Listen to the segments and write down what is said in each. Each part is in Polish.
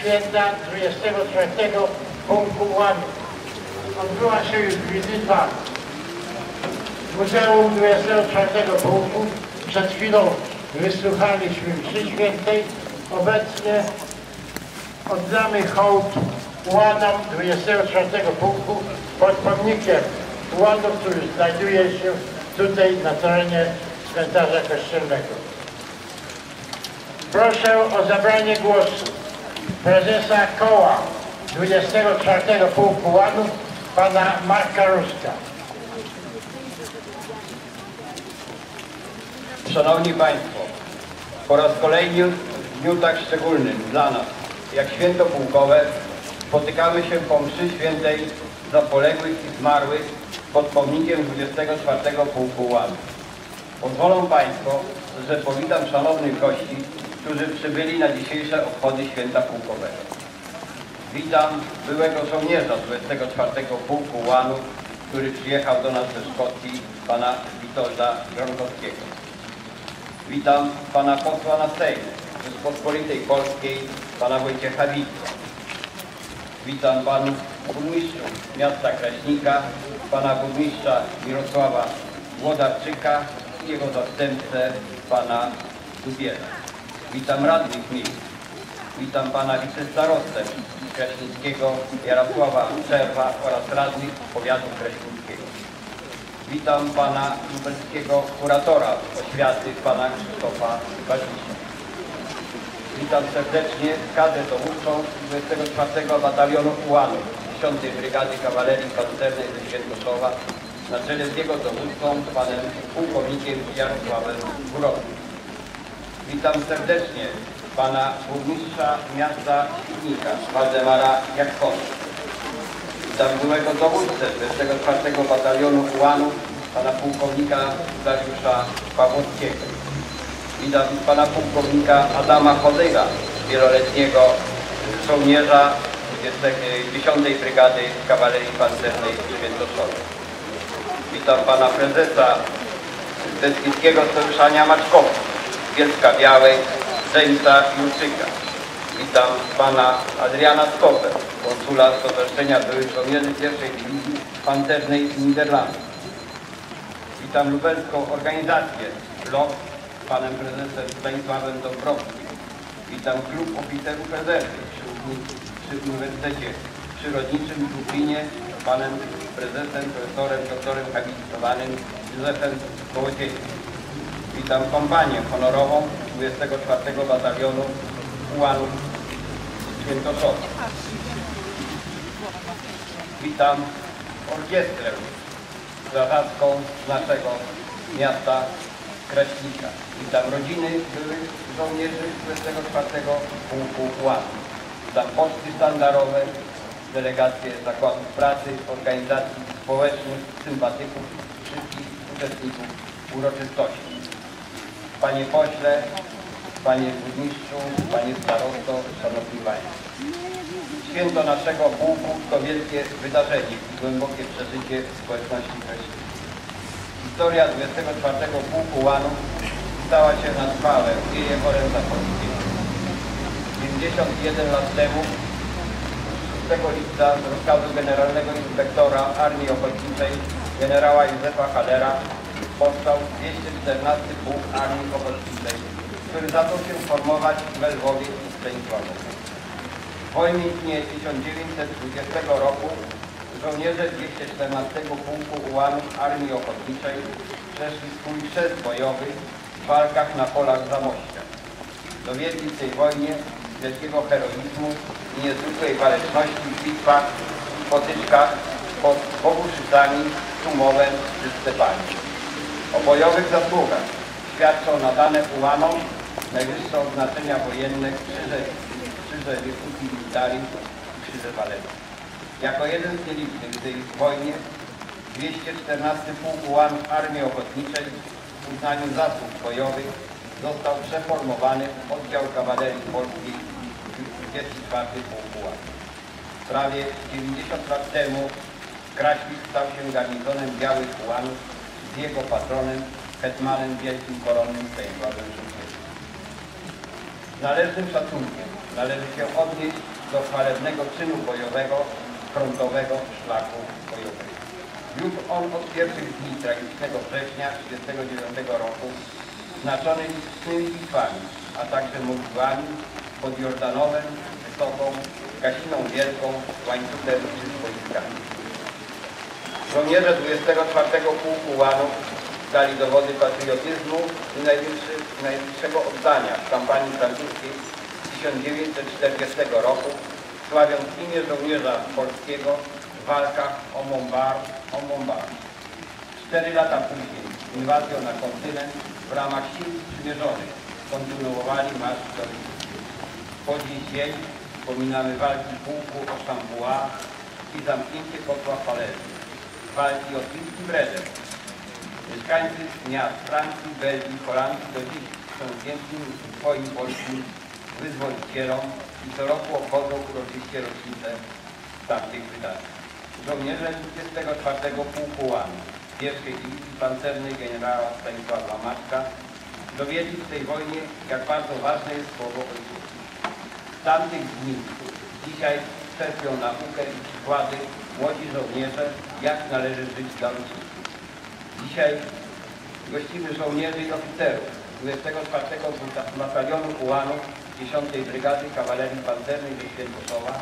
święta 24 Pułku Łanu. Odbyła się już wizyta Muzeum 24 Pułku. Przed chwilą wysłuchaliśmy mszy świętej. Obecnie oddamy hołd Łanom 24 Pułku pod pomnikiem Łanu, który znajduje się tutaj na terenie cmentarza kościelnego. Proszę o zabranie głosu prezesa koła 24 Pułku Łanów, pana Marka Ruska. Szanowni Państwo, po raz kolejny w dniu tak szczególnym dla nas, jak święto pułkowe, spotykamy się po mszy świętej za poległych i zmarłych pod pomnikiem 24 Pułku Łanów. Pozwolą Państwo, że powitam szanownych gości, którzy przybyli na dzisiejsze obchody święta pułkowego. Witam byłego żołnierza 24 Pułku Łanów, który przyjechał do nas ze Szkocji, pana Witolda Gronkowskiego. Witam pana posła na Sejm Rzeczpospolitej Polskiej, pana Wojciecha Witka. Witam panów burmistrzów miasta Kraśnika, pana burmistrza Mirosława Włodarczyka i jego zastępcę, pana Dubiela. Witam radnych miejsc. Witam pana wicestarostę Kraśnickiego Jarosława Czerwa oraz radnych powiatu kraśnickiego. Witam pana lubelskiego kuratora oświaty, pana Krzysztofa Bazisza. Witam serdecznie kadrę dowódczą 24 Batalionu Ułanów 10 Brygady Kawalerii Pancernej ze Świętoszowa na czele z jego dowódcą, panem pułkownikiem Jarosławem Górowskim. Witam serdecznie pana burmistrza miasta Świdnika, Waldemara Jakkona. Witam byłego dowódcę 24 Batalionu Ułanów, pana pułkownika Dariusza Pawłowskiego. Witam pana pułkownika Adama Chodyga, wieloletniego żołnierza 10 Brygady Kawalerii Pancernej w. Witam pana prezesa Beskidzkiego Stowarzyszenia Maczkowców, Bielska Białej, Jamesa Jurczyka. Witam pana Adriana Stopper, konsula Stowarzyszenia Byłych Żołnierzy pierwszej Dywizji Pancernej z. Witam lubelską organizację LOT z panem prezesem Stanisławem Dąbrowskim. Witam klub oficerów rezerwy przy, przy Uniwersytecie Przyrodniczym w Lublinie z panem prezesem, profesorem, doktorem habilitowanym Józefem Kołodziejskim. Witam kompanię honorową 24 Batalionu Ułanów Świętoszowa. Witam orkiestrę strażacką naszego miasta Kraśnika. Witam rodziny byłych żołnierzy 24 Pułku Ułanów. Witam poczty sztandarowe, delegacje zakładów pracy, organizacji społecznych, sympatyków, wszystkich uczestników uroczystości. Panie pośle, panie burmistrzu, panie starosto, szanowni państwo. Święto naszego pułku to wielkie wydarzenie i głębokie przeżycie społeczności kraśnickiej. Historia 24 Pułku Łanów stała się na trwałe dziejem oręża polskiego. 91 lat temu 6 lipca z rozkazu generalnego inspektora Armii Ochotniczej generała Józefa Halera powstał 214 Pułk Armii Ochotniczej, który zaczął się formować w Lwowie i Stanisławowie. W wojnie dnie 1920 roku żołnierze 214 Pułku Ułanów Armii Ochotniczej przeszli swój chrzest bojowy w walkach na polach Zamościa. Dowiedli w tej wojnie wielkiego heroizmu i niezwykłej waleczności w bitwach potyczkach pod Boguszycami, Tumowem czy Stepami. O bojowych zasługach świadczą nadane Ułanom najwyższe odznaczenia wojenne Krzyże, Krzyże Virtuti Militari i Krzyże Waleczne. Jako jeden z nielicznych w tej wojnie 214 Pułk Ułanów Armii Ochotniczej w uznaniu zasług bojowych został przeformowany w oddział kawalerii polskiej 24 Pułk Ułanów. Prawie 90 lat temu Kraśnik stał się garnizonem Białych Ułanów z jego patronem, hetmanem wielkim koronnym Stanisławem Żółkiewskim. Należnym szacunkiem należy się odnieść do chwalebnego czynu bojowego, frontowego szlaku bojowego. Już on od pierwszych dni tragicznego września 1939 roku znaczony licznymi bitwami, a także modliwami pod Jordanowem, Wysoką, Gasiną Wielką, Łańcutem czy Wojskami. Żołnierze 24 Pułku Łanów dali dowody patriotyzmu i najwyższego oddania w kampanii francuskiej z 1940 roku, sławiąc imię żołnierza polskiego w walkach o Montbard, o Montbard. Cztery lata później inwazją na kontynent w ramach sił przymierzonych kontynuowali marsz do. Po dziś dzień wspominamy walki pułku o Chambois i zamknięcie kotła Falerzy. Walki o Chiński Bredem. Mieszkańcy miast Francji, Belgii, Holandii do dziś są wdzięczni swoim polskim wyzwolicielom i co roku obchodzą uroczyście rocznicę tamtych wydarzeń. Żołnierze 24 Pułku Łanu pierwszej Dywizji Pancernej generała Stanisława Maczka dowiedli w tej wojnie, jak bardzo ważne jest słowo ojców. Z tamtych dni dzisiaj czerpią naukę i przykłady młodzi żołnierze, jak należy żyć dla ojczyzny. Dzisiaj gościmy żołnierzy i oficerów 24 Batalionu Ułanów 10 Brygady Kawalerii Pancernej ze Świętoszowa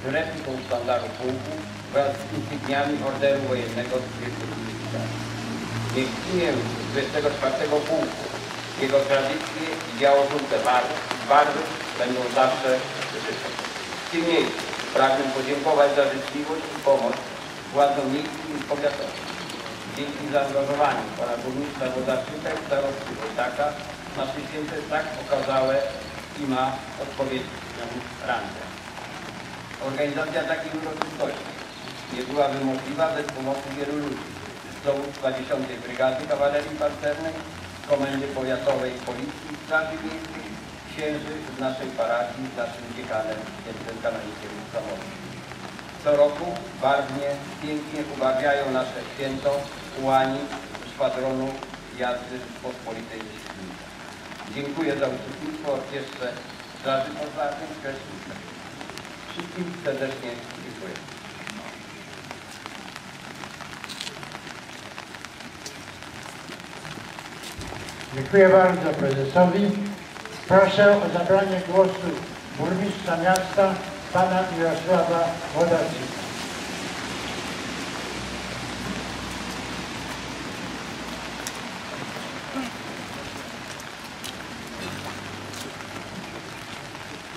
z repliką sztandaru pułku wraz z insygniami Orderu Wojennego z 22 Niech imię 24 pułku, jego tradycje i biało-żółte barwy, będą zawsze żywe. W tym miejscu pragnę podziękować za życzliwość i pomoc władzom miejskim i powiatowym. Dzięki zaangażowaniu pana burmistrza Wodarczyka i starosty Wojtaka nasze święte tak okazałe i ma odpowiednią rangę. Organizacja takiej uroczystości nie byłaby możliwa bez pomocy wielu ludzi. Z dowództwa 10 Brygady Kawalerii Pancernej, Komendy Powiatowej Policji Straży Miejskiej, księży z naszej parafii, z naszym dziekanem, świętym kanonikiem Samochód. Co roku barwnie, pięknie ubarwiają nasze święto ułani szwadronu jazdy Rzeczpospolitej Świdnica. Dziękuję za uczestnictwo orkiestrze Straży Pożarnej w Kraśnicach. Wszystkim serdecznie dziękuję. Dziękuję bardzo prezesowi. Proszę o zabranie głosu burmistrza miasta, pana Mirosława Wodarczyka.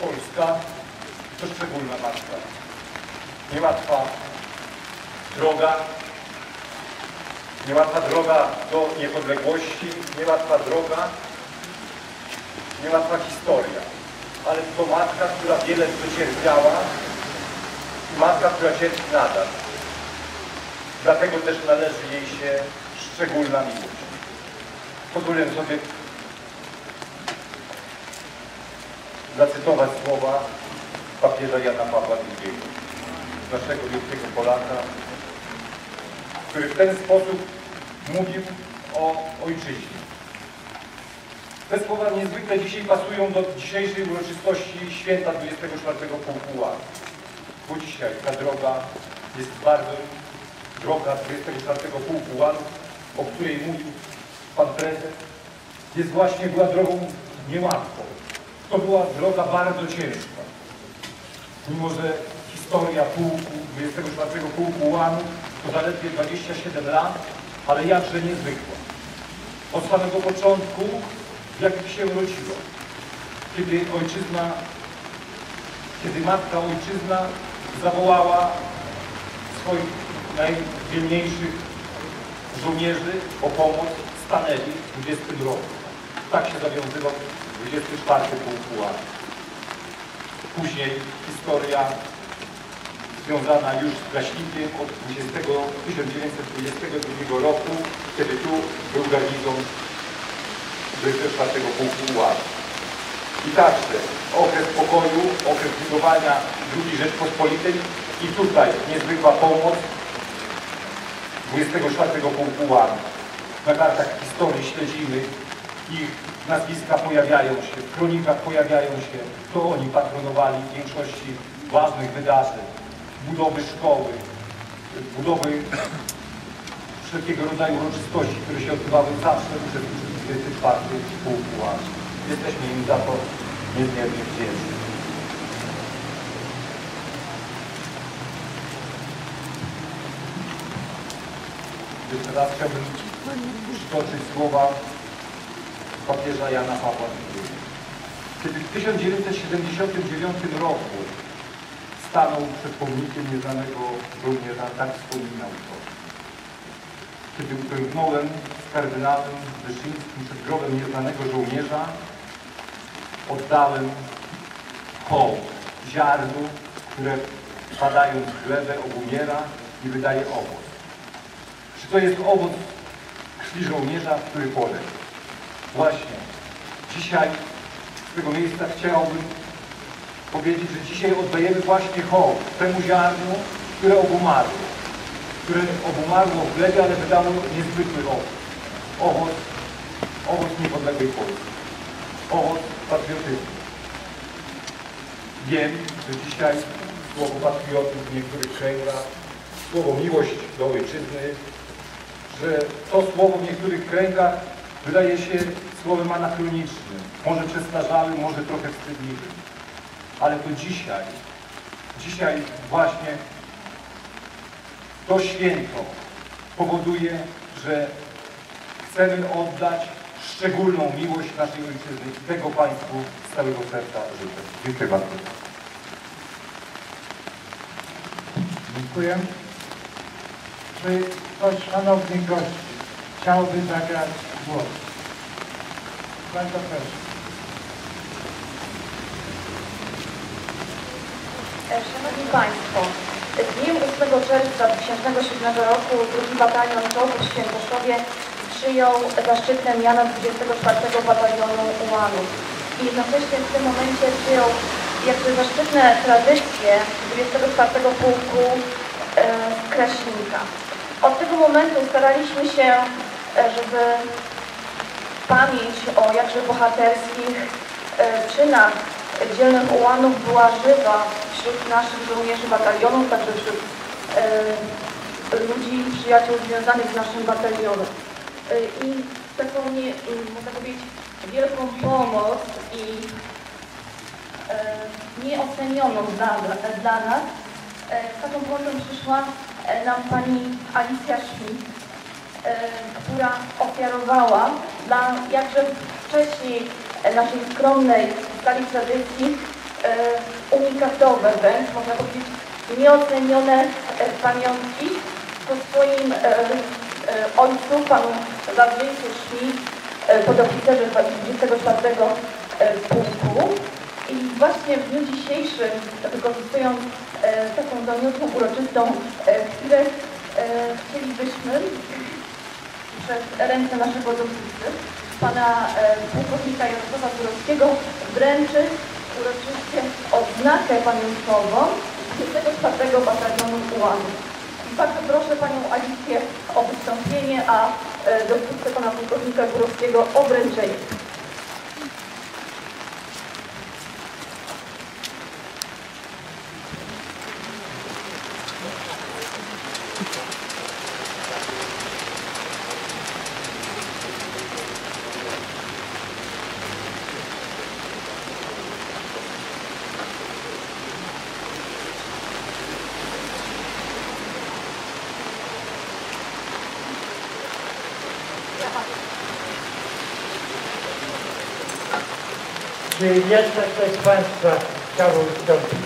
Polska to szczególna matka. Niełatwa droga, niełatwa droga do niepodległości, niełatwa droga, niełatwa historia. Ale to matka, która wiele przecierpiała i matka, która cierpi nadal. Dlatego też należy jej się szczególna miłość. Pozwolę sobie zacytować słowa papieża Jana Pawła II, naszego wielkiego Polaka, który w ten sposób mówił o ojczyźnie. Te słowa niezwykle dzisiaj pasują do dzisiejszej uroczystości święta 24 Pułku Ładu. Bo dzisiaj ta droga jest bardzo droga 24 Pułku Ładu, o której mówił Pan Prezes, jest właśnie była drogą niełatwą. To była droga bardzo ciężka. Mimo, że historia pułku, 24 Pułku Łanu to zaledwie 27 lat, ale jakże niezwykła. Od samego początku, jak się urodziła, kiedy ojczyzna, kiedy matka ojczyzna zawołała swoich najdzielniejszych żołnierzy o pomoc, stanęli w 20 roku. Tak się zawiązywał 24 Pułk Ładu. Później historia związana już z Kraśnikiem od 20, 1922 roku, kiedy tu był garnizon 24 Pułku Ładu. I także okres pokoju, okres budowania II Rzeczpospolitej i tutaj niezwykła pomoc 24 Pułku Ładu. Na kartach historii śledzimy ich nazwiska pojawiają się, w kronikach pojawiają się, to oni patronowali w większości ważnych wydarzeń, budowy szkoły, budowy wszelkiego rodzaju uroczystości, które się odbywały zawsze uczestniczyć 24 pułku Armii. Jesteśmy im za to niezmiernie wdzięczni. Jeszcze raz chciałbym przytoczyć słowa papieża Jana Pawła II. Kiedy w 1979 roku stanął przed pomnikiem nieznanego żołnierza, tak wspominał to. Kiedy uklęknąłem z kardynałem Wyszyńskim przed grobem nieznanego żołnierza, oddałem hołd ziarnu, które padając w glebę obumiera i wydaje owoc. Czy to jest owoc krwi żołnierza, który poległ? Właśnie. Dzisiaj z tego miejsca chciałbym powiedzieć, że dzisiaj oddajemy właśnie hołd temu ziarnu, które obumarło. Które obumarło w glebie, ale wydało niezwykły owoc. Owoc, owoc niepodległej Polski. Owoc patriotyzmu. Wiem, że dzisiaj słowo patriotów w niektórych kręgach, słowo miłość do ojczyzny, że to słowo w niektórych kręgach wydaje się słowem anachronicznym, może przestarzałym, może trochę wstydliwym. Ale to dzisiaj, dzisiaj właśnie to święto powoduje, że chcemy oddać szczególną miłość naszej ojczyzny i tego Państwu z całego serca życzę. Dziękuję bardzo. Dziękuję. Czy ktoś z szanownych gości chciałby zagrać głos? Bardzo proszę. E, Szanowni Państwo, w dniu 8 czerwca 2007 roku drugi batalion Czołgów w Świętoszowie przyjął zaszczytne miano 24 batalionu ułanów i jednocześnie w tym momencie przyjął jakby zaszczytne tradycje 24 pułku e, Kraśnika. Od tego momentu staraliśmy się, e, żeby pamięć o jakże bohaterskich e, czynach dzielnych ułanów była żywa wśród naszych żołnierzy batalionów, także wśród e, ludzi, przyjaciół związanych z naszym batalionem. E, I taką, nie, i, można powiedzieć, wielką pomoc i e, nieocenioną dla, dla nas, z taką pomocą przyszła nam pani Alicja Schmidt, która ofiarowała dla jakże wcześniej naszej skromnej skali tradycji unikatowe wręcz, można powiedzieć, nieocenione pamiątki po swoim ojcu, panu Wawrzyńcu e, podoficerze 24 e, pułku. I właśnie w dniu dzisiejszym, wykorzystując e, taką doniosłą, uroczystą e, chwilę, e, chcielibyśmy przez ręce naszego dowódcy, pana e, pułkownika Jarosława Górowskiego, wręczyć uroczyście odznakę pamiątkową 24 Batalionu Ułanów. Bardzo proszę panią Alicję o wystąpienie, a e, dowódcę pana pułkownika Górowskiego o wręczenie. Ktoś z Państwa chciałby wystąpić?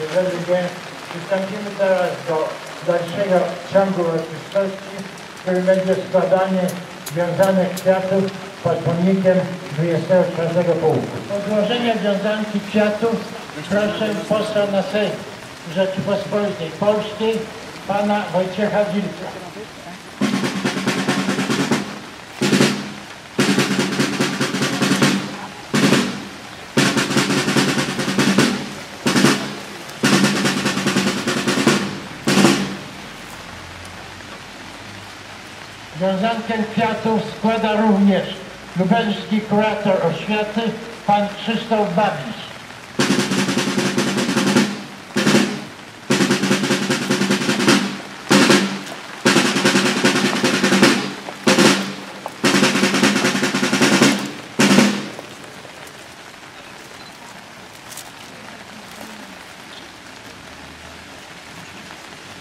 Jeżeli nie, przystąpimy teraz do dalszego ciągu uroczystości, który będzie składanie wiązanych kwiatów pod pomnikiem 24 pułku. Odłożenie wiązanki kwiatów proszę posła na Sejm Rzeczypospolitej Polskiej, pana Wojciecha Wilka. Wiązankę kwiatów składa również lubelski kurator oświaty, pan Krzysztof Babisz.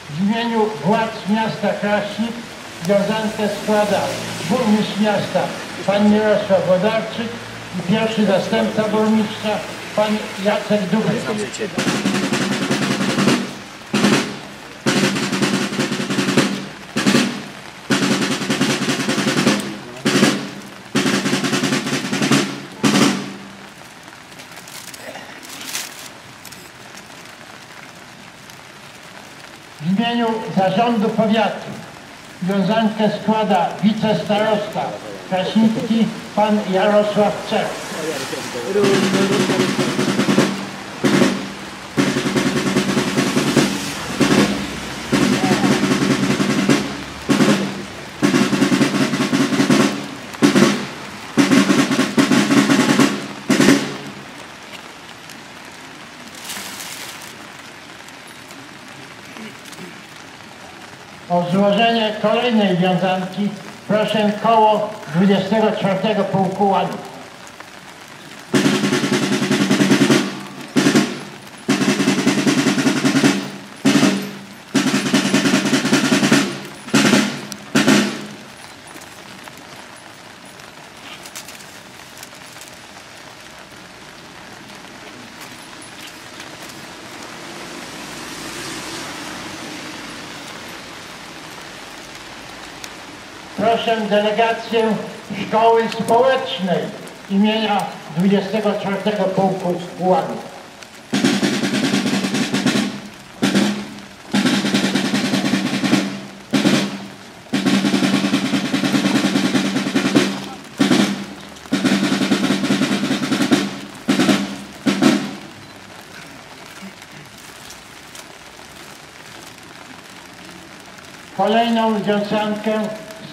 W imieniu władz miasta Kraśnik wiązankę składa burmistrz miasta pan Mirosław Wodarczyk i pierwszy zastępca burmistrza pan Jacek Dubek. W imieniu zarządu powiatu wiązankę składa wicestarosta Kraśnicki pan Jarosław Czech. O złożenie kolejnej wiązanki proszę koło 24 Pułku Ładu. Proszę delegację Szkoły Społecznej imienia 24 Pułku Ładu. Kolejną wiązankę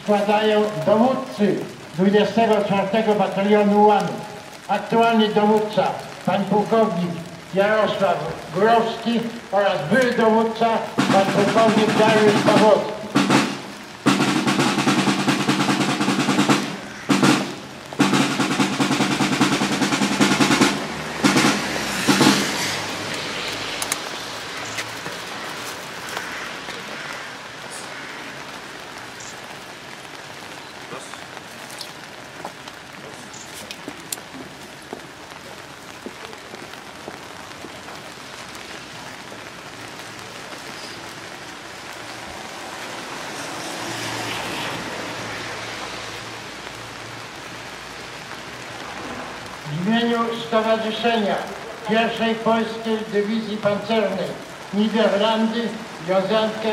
składają dowódcy 24 Batalionu Łanów. Aktualny dowódca, pan pułkownik Jarosław Górowski oraz były dowódca, pan pułkownik Dariusz Pawłowski. Stowarzyszenia pierwszej Polskiej Dywizji Pancernej Niderlandy wiązankę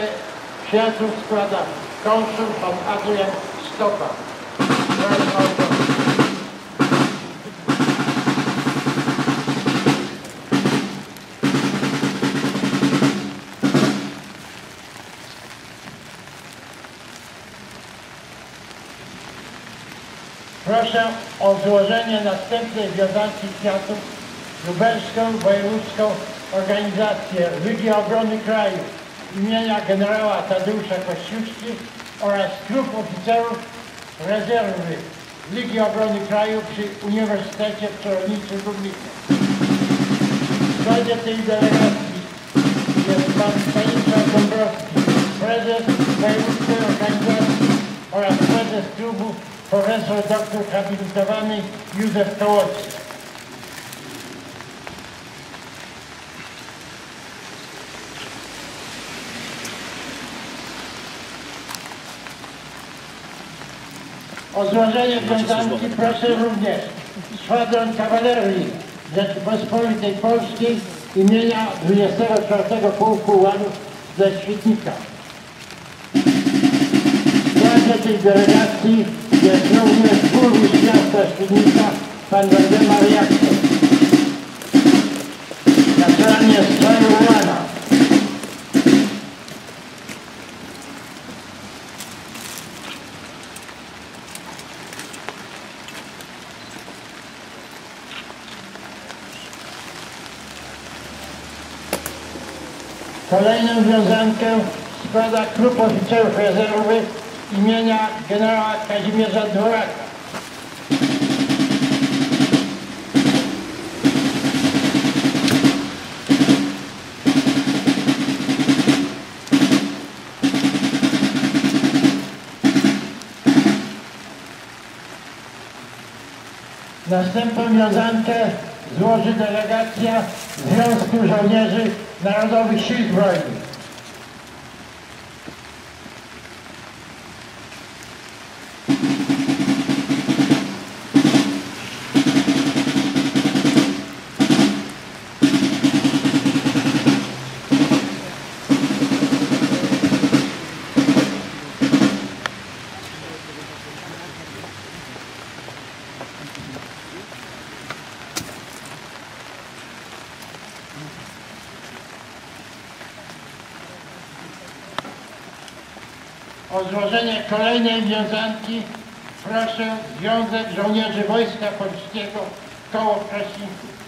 kwiatów składa konsul pan Adrian Stopa. Proszę o złożenie następnej wiązanki kwiatów lubelską wojewódzką organizację Ligi Obrony Kraju imienia generała Tadeusza Kościuszki oraz klub oficerów rezerwy Ligi Obrony Kraju przy Uniwersytecie w Lublinie. W składzie tej delegacji jest pan Stanisław Dąbrowski, prezes wojewódzkiej organizacji oraz prezes klubu profesor doktor habilitowany Józef Kołocki. O złożenie wiązanki proszę również Szwadron Kawalerii Rzeczypospolitej Polskiej imienia 24 Pułku Łanów ze Świetnika. W składzie tej delegacji będzie również burmistrz miasta Świdnika, pan Waldemar Jakson. Naczelnie stroju Urana. Kolejną wiązankę składa Klub Oficerów Rezerwy imienia generała Kazimierza Dworaka. Następną wiązankę złoży delegacja Związku Żołnierzy Narodowych Sił Zbrojnych. O złożenie kolejnej wiązanki proszę Związek Żołnierzy Wojska Polskiego Koło Kraśników.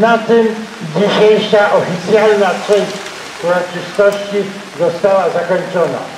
Na tym dzisiejsza oficjalna część uroczystości została zakończona.